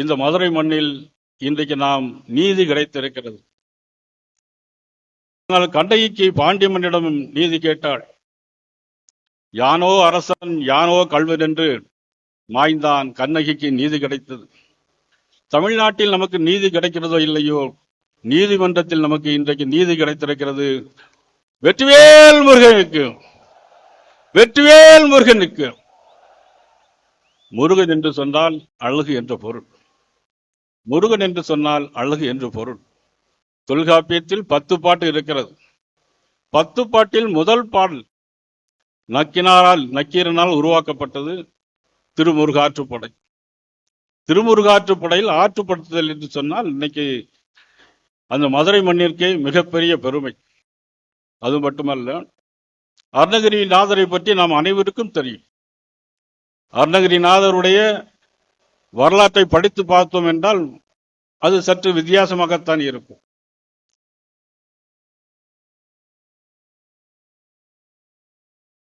இந்த மதுரை மண்ணில் இன்றைக்கு நாம் நீதி கிடைத்திருக்கிறது. ஆனால் கண்டகிக்கு பாண்டியம்மனிடம் நீதி கேட்டாள். யானோ அரசன் யானோ கல்வன் என்று மாய்ந்தான் கண்ணகிக்கு நீதி கிடைத்தது. தமிழ்நாட்டில் நமக்கு நீதி கிடைக்கிறதோ இல்லையோ நீதிமன்றத்தில் நமக்கு இன்றைக்கு நீதி கிடைத்திருக்கிறது. வெற்றிவேல் முருகனுக்கு வெற்றிவேல் முருகனுக்கு. முருகன் என்று சொன்னால் அழகு என்ற பொருள். முருகன் என்று சொன்னால் அழகு என்று பொருள். தொல்காப்பியத்தில் பத்து பாட்டு இருக்கிறது. பத்து பாட்டில் முதல் பாடல் நக்கினாரால் நக்கீரனால் உருவாக்கப்பட்டது திருமுருகாற்றுப்படை. திருமுருகாற்றுப்படையில் ஆற்றுப்படுத்துதல் என்று சொன்னால் இன்னைக்கு அந்த மதுரை மண்ணிற்கே மிகப்பெரிய பெருமை. அது மட்டுமல்ல அருணகிரிநாதரை பற்றி நாம் அனைவருக்கும் தெரியும். அருணகிரிநாதருடைய வரலாற்றை படித்து பார்த்தோம் என்றால் அது சற்று வித்தியாசமாகத்தான் இருக்கும்.